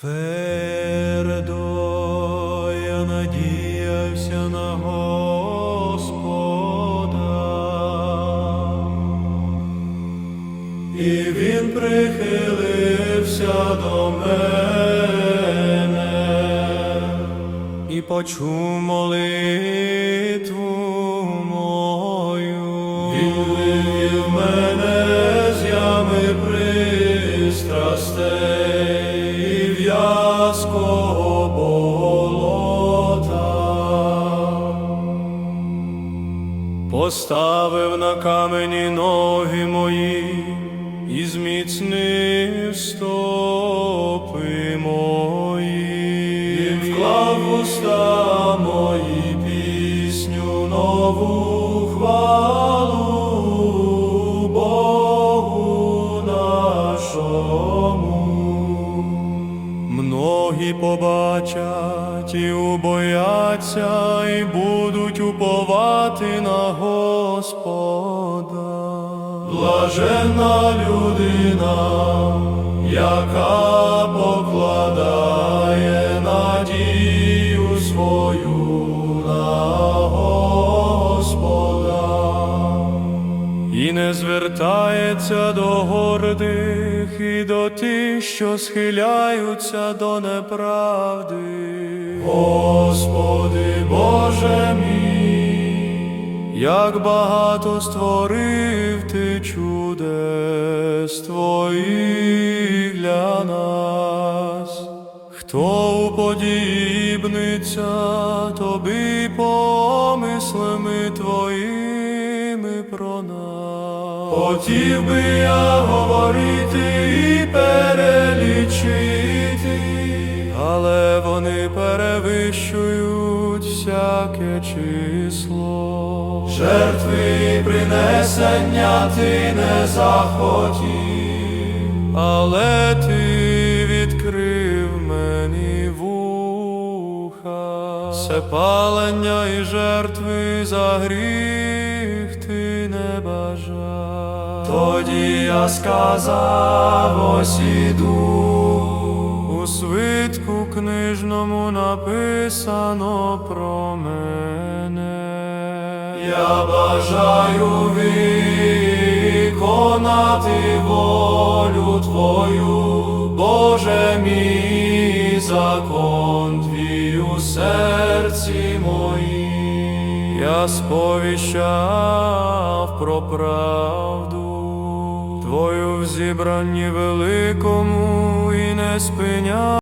Твердо я надіявся на Господа, і він прихилився до мене і почув молитву мою. Він вивів мене з ями пристрастей Поставив на камені ноги мої і зміцнив стопи мої. Він вклав в уста мої пісню нову хвалу Богу нашому. Многі побачать і убояться, і будуть уповати на Господа. Блаженна людина, яка покладає надію свою на не звертається до гордих і до тих, що схиляються до неправди. Господи Боже мій, як багато створив ти чудес твоїх для нас. Хто уподібниться тобі помислами твоїми про нас? Хотів би я говорити і перелічити, але вони перевищують всяке число. Жертви принесення ти не захотів, але ти відкрив мені вуха, все палення і жертви за гріх бажав. Тоді я сказав, ось іду. У свитку книжному написано про мене. Я бажаю виконати волю Твою, Боже мій закон Твій у серці моїм. Я сповіщав про правду Твою в зібранні великому і не спиняв.